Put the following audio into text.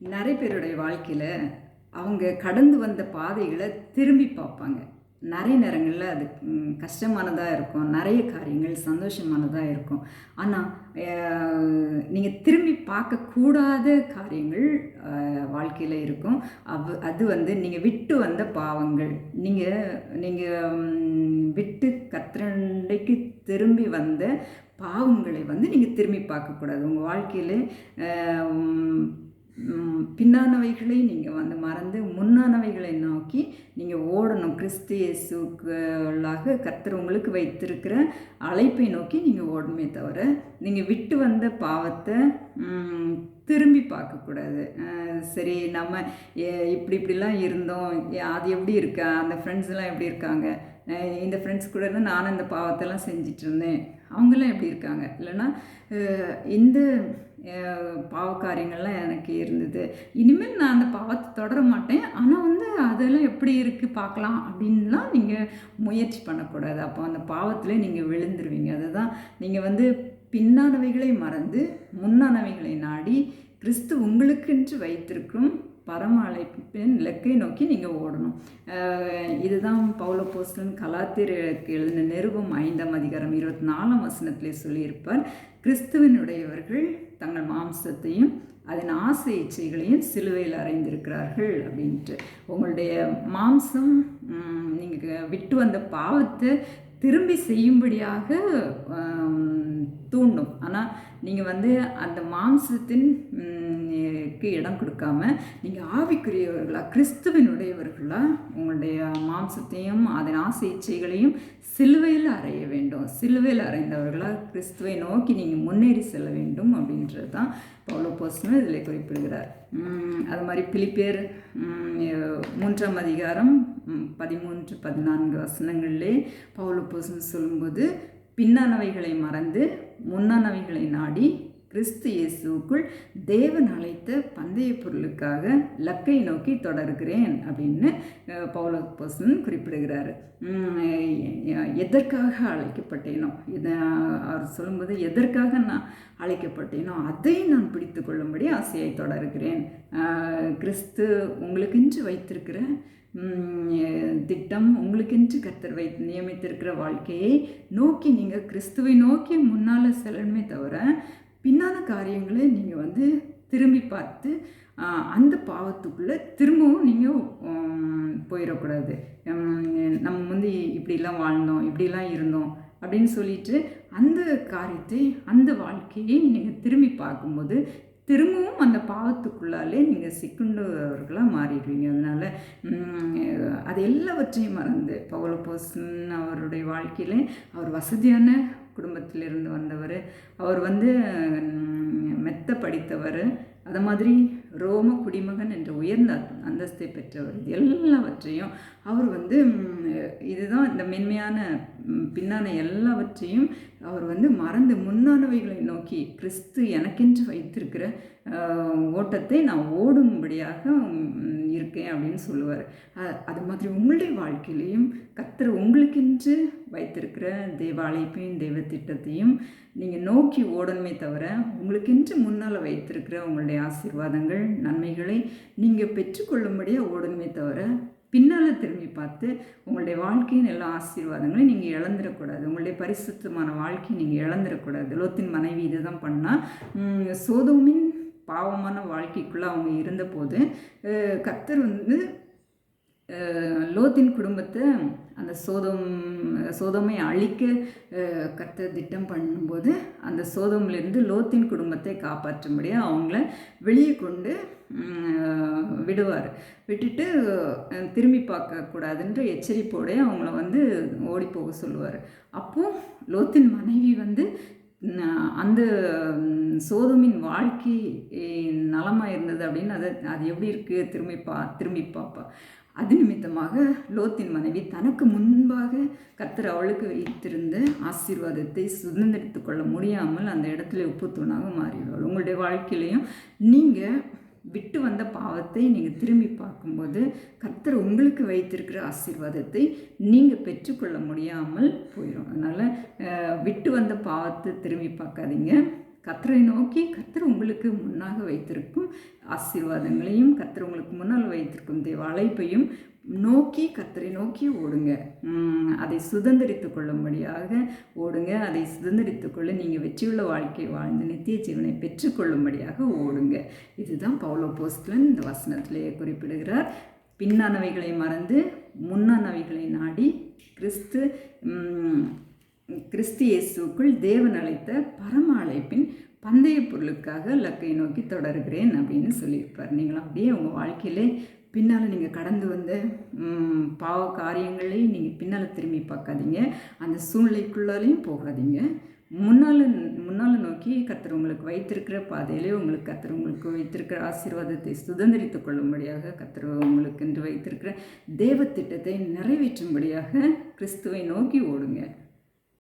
நிறைய பேருடைய வாழ்க்கையில் அவங்க கடந்து வந்த பாதைகளை திரும்பி பார்ப்பாங்க. நிறைய நேரங்களில் அது கஷ்டமானதாக இருக்கும். நிறைய காரியங்கள் சந்தோஷமானதாக இருக்கும். ஆனால் நீங்கள் திரும்பி பார்க்கக்கூடாத காரியங்கள் வாழ்க்கையில் இருக்கும். அவ் அது வந்து நீங்கள் விட்டு வந்த பாவங்கள். நீங்கள் நீங்கள் விட்டு கத்திரண்டைக்கு திரும்பி வந்த பாவங்களை வந்து நீங்கள் திரும்பி பார்க்கக்கூடாது. உங்கள் வாழ்க்கையில் பின்னானவைகளை நீங்கள் வந்து மறந்து முன்னானவைகளை நோக்கி நீங்கள் ஓடணும். கிறிஸ்து இயேசுக்களாக கர்த்தர் உங்களுக்கு வைத்திருக்கிற அழைப்பை நோக்கி நீங்கள் ஓடணுமே தவிர நீங்கள் விட்டு வந்த பாவத்தை திரும்பி பார்க்கக்கூடாது. சரி நம்ம இப்படி இப்படிலாம் இருந்தோம். அது எப்படி இருக்கா? அந்த ஃப்ரெண்ட்ஸ்லாம் எப்படி இருக்காங்க? இந்த ஃப்ரெண்ட்ஸ் கூட இருந்து நானும் இந்த பாவத்தெல்லாம் செஞ்சிட்ருந்தேன் அவங்களாம் எப்படி இருக்காங்க? இல்லைன்னா இந்த பாவக்காரியங்கள்லாம் எனக்கு இருந்தது. இனிமேல் நான் அந்த பாவத்தை தொடர மாட்டேன். ஆனால் வந்து அதெல்லாம் எப்படி இருக்குது பார்க்கலாம் அப்படின்லாம் நீங்கள் முயற்சி பண்ணக்கூடாது. அப்போ அந்த பாவத்தில் நீங்கள் விழுந்துருவீங்க. அதுதான் நீங்கள் வந்து பின்னானவைகளை மறந்து முன்னானவைகளை நாடி கிறிஸ்து உங்களுக்கென்று வைத்திருக்கும் பரம அழைப்பின் இலக்கை நோக்கி நீங்கள் ஓடணும். இதுதான் பௌல போஸ்டன் கலாத்திரக்கு எழுதின நிருபம் ஐந்தாம் அதிகாரம் இருபத்தி நாலாம் வசனத்திலே சொல்லியிருப்பார். கிறிஸ்துவனுடையவர்கள் தங்கள் மாம்சத்தையும் அதன் ஆசை இச்சைகளையும் சிலுவையில் அறைந்திருக்கிறார்கள் அப்படின்ட்டு. உங்களுடைய மாம்சம் நீங்கள் விட்டு வந்த பாவத்தை திரும்பி செய்யும்படியாக நீங்கள் வந்து அந்த மாம்சத்தின் இடம் கொடுக்காம நீங்கள் ஆவிக்குரியவர்களாக கிறிஸ்துவனுடையவர்களாக உங்களுடைய மாம்சத்தையும் அதன் ஆசை இச்சைகளையும் சிலுவையில் அறைய வேண்டும். சிலுவையில் அறைந்தவர்களாக கிறிஸ்துவை நோக்கி நீங்கள் முன்னேறி செல்ல வேண்டும் அப்படின்றது தான் பவுலோ இதில் குறிப்பிடுகிறார். அது மாதிரி பிலிப்பேர் மூன்றாம் அதிகாரம் பதிமூன்று பதினான்கு வசனங்களிலே பவுலோ போஸ்டன் சொல்லும்போது பின்னானவைகளை மறந்து முன்னானவைகளை நாடி கிறிஸ்து இயேசுக்குள் தேவன் அழைத்த பந்தய பொருளுக்காக லக்கை நோக்கி தொடர்கிறேன் அப்படின்னு பௌலபோசன் குறிப்பிடுகிறார். எதற்காக அழைக்கப்பட்டேனோ இதை அவர் சொல்லும்போது எதற்காக நான் அழைக்கப்பட்டேனோ அதை நான் பிடித்து கொள்ளும்படி ஆசையை தொடர்கிறேன். கிறிஸ்து உங்களுக்கென்று வைத்திருக்கிற திட்டம் உங்களுக்கென்று கத்தர் வை நியமித்திருக்கிற வாழ்க்கையை நோக்கி நீங்கள் கிறிஸ்துவை நோக்கி முன்னால் செல்லணுமே தவிர பின்னான காரியங்களை நீங்கள் வந்து திரும்பி பார்த்து அந்த பாவத்துக்குள்ளே திரும்பவும் நீங்கள் போயிடக்கூடாது நம்ம வந்து இப்படிலாம் வாழ்ந்தோம் இப்படிலாம் இருந்தோம் அப்படின்னு சொல்லிட்டு அந்த காரியத்தை அந்த வாழ்க்கையை நீங்கள் திரும்பி பார்க்கும்போது திரும்பவும் அந்த பாவத்துக்குள்ளாலே நீங்கள் சிக்குண்டவர்களாக மாறிடுவீங்க. அதனால் அது எல்லாவற்றையும் மறந்து பவுலப்போசன் அவருடைய வாழ்க்கையிலே அவர் வசதியான குடும்பத்திலிருந்து வந்தவர். அவர் வந்து மெத்த படித்தவர். அது மாதிரி ரோம குடிமகன் என்ற உயர்ந்த அந்தஸ்தை பெற்றவர். எல்லாவற்றையும் அவர் வந்து இதுதான் இந்த மென்மையான பின்னான எல்லாவற்றையும் அவர் வந்து மறந்து முன்னானவைகளை நோக்கி கிறிஸ்து எனக்கென்று வைத்திருக்கிற ஓட்டத்தை நான் ஓடும்படியாக இருக்கேன் அப்படின்னு சொல்லுவார். அது மாதிரி உங்களுடைய வாழ்க்கையிலையும் கத்தர் உங்களுக்கென்று வைத்திருக்கிற தேவாலயத்தையும் தெய்வ திட்டத்தையும் நீங்கள் நோக்கி ஓடணுமே தவிர உங்களுக்கென்று முன்னால் வைத்திருக்கிற உங்களுடைய ஆசீர்வாதங்கள் நன்மைகளை நீங்கள் பெற்றுக்கொள்ளும்படியாக ஓடணுமே தவிர பின்னால் திரும்பி பார்த்து உங்களுடைய வாழ்க்கையின் எல்லா ஆசீர்வாதங்களையும் நீங்கள் இழந்துடக்கூடாது. உங்களுடைய பரிசுத்தமான வாழ்க்கையை நீங்கள் இழந்துடக்கூடாது. லோத்தின் மனைவி இதை தான் பண்ணால் சோதோமின் பாவமான வாழ்க்கைக்குள்ளே அவங்க இருந்தபோது கத்தர் வந்து லோத்தின் குடும்பத்தை அந்த சோதம் சோதமை அழிக்க கத்த திட்டம் பண்ணும்போது அந்த சோதமிலிருந்து லோத்தின் குடும்பத்தை காப்பாற்றும்படியாக அவங்கள வெளியே கொண்டு விடுவார். விட்டுட்டு திரும்பி பார்க்கக்கூடாதுன்ற எச்சரிப்போடே அவங்கள வந்து ஓடி போக சொல்லுவார். அப்போது லோத்தின் மனைவி வந்து அந்த சோதமின் வாழ்க்கை நலமாக இருந்தது அப்படின்னு அதை அது எப்படி இருக்குது திரும்பி பா திரும்பி பார்ப்பா அது நிமித்தமாக லோத்தின் மனைவி தனக்கு முன்பாக கத்தர் அவளுக்கு வைத்திருந்த ஆசீர்வாதத்தை சுதந்திரித்து கொள்ள முடியாமல் அந்த இடத்துல உப்பு தூணாக மாறிடுவாள் உங்களுடைய வாழ்க்கையிலையும் நீங்கள் விட்டு வந்த பாவத்தை நீங்கள் திரும்பி பார்க்கும்போது கர்த்தர் உங்களுக்கு வைத்திருக்கிற ஆசீர்வாதத்தை நீங்கள் பெற்றுக்கொள்ள முடியாமல் போயிடும். அதனால் விட்டு வந்த பாவத்தை திரும்பி பார்க்காதீங்க. கத்தரை நோக்கி கத்தர் உங்களுக்கு முன்னாக வைத்திருக்கும் ஆசீர்வாதங்களையும் கத்தர் உங்களுக்கு முன்னால் வைத்திருக்கும் தேவ அழைப்பையும் நோக்கி கத்தரை நோக்கி ஓடுங்க. அதை சுதந்திரித்து கொள்ளும்படியாக ஓடுங்க. அதை சுதந்திரித்து கொள்ள நீங்கள் வெற்றியுள்ள வாழ்க்கை வாழ்ந்து நித்திய ஜீவனை பெற்றுக்கொள்ளும்படியாக ஓடுங்க. இதுதான் பவுலோ போஸ்ட்லன் இந்த வசனத்திலேயே குறிப்பிடுகிறார். பின்னானவைகளை மறந்து முன்னானவைகளை நாடி கிறிஸ்து கிறிஸ்து இயேசுக்குள் தேவன் அழைத்த பரம அழைப்பின் பந்தய பொருளுக்காக லக்கை நோக்கி தொடர்கிறேன் அப்படின்னு சொல்லியிருப்பார். நீங்கள் அப்படியே உங்கள் வாழ்க்கையிலே பின்னால் நீங்கள் கடந்து வந்த பாவ காரியங்களை நீங்கள் பின்னால் திரும்பி பார்க்காதீங்க. அந்த சூழ்நிலைக்குள்ளாலையும் போகாதீங்க. முன்னால் முன்னால் நோக்கி கத்தர் உங்களுக்கு வைத்திருக்கிற பாதையிலே உங்களுக்கு கத்தர் உங்களுக்கு வைத்திருக்கிற ஆசீர்வாதத்தை சுதந்திரித்து கொள்ளும்படியாக கத்தர் உங்களுக்கு என்று வைத்திருக்கிற தேவ திட்டத்தை நிறைவேற்றும்படியாக கிறிஸ்துவை நோக்கி ஓடுங்க.